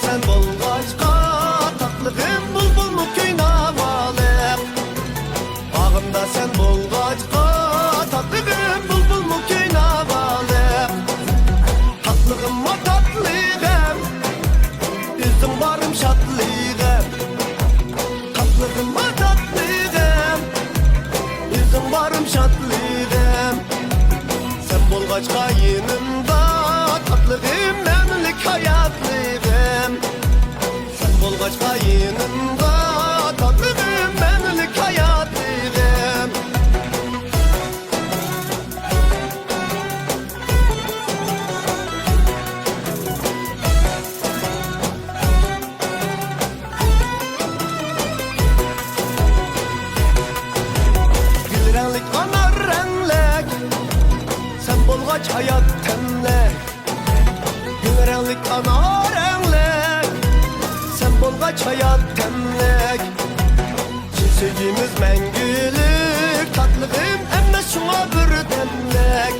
Sen bulgaçka Tatlığım bulbul mu küynavalı Bağımda sen bulgaçka Tatlığım bulbul mu küynavalı Tatlığım o tatlığım Üzüm varım şatlığım Tatlığım o tatlığım Üzüm varım şatlığım Sen bulgaç kayınımda Tatlığım memlik hayatlığım Sen bulgaç kayınımda Tatlığım memlik hayatlığım Gül renlik anar renlik Sen bulgaç hayat temlik hayat temlik Çiçeğimiz mengülük Tatlığım emme şuna bir demlik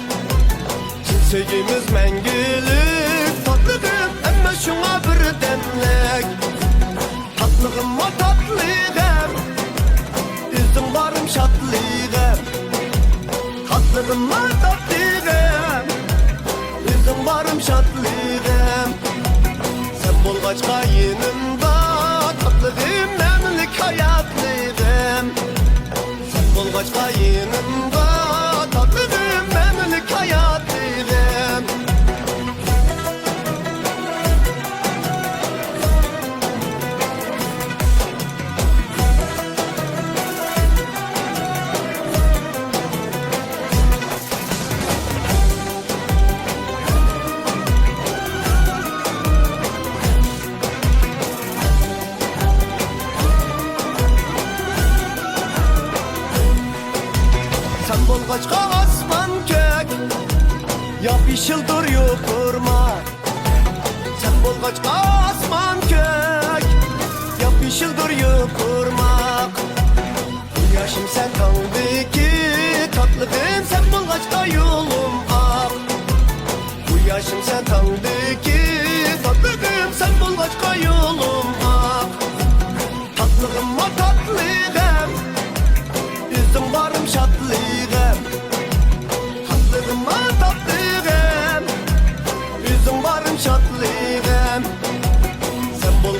Çiçeğimiz mengülük Tatlığım emme şuna bir demlik Tatlığım o tatlığım Üzüm varım şatlığım Tatlığım var tatlığım Üzüm varım şatlığım Sen bulgaç kayınımda Tatlığım Yap işil dur yukurma Sen bulgaçka asman kök. Yap işil dur yukurmak Bu yaşım sen kaldı ki Tatlığım sen bulgaçka yolum ak. Bu yaşım sen kaldı ki Tatlığım sen bulgaçka yolum ak. Tatlığım o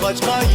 Sen bulgaç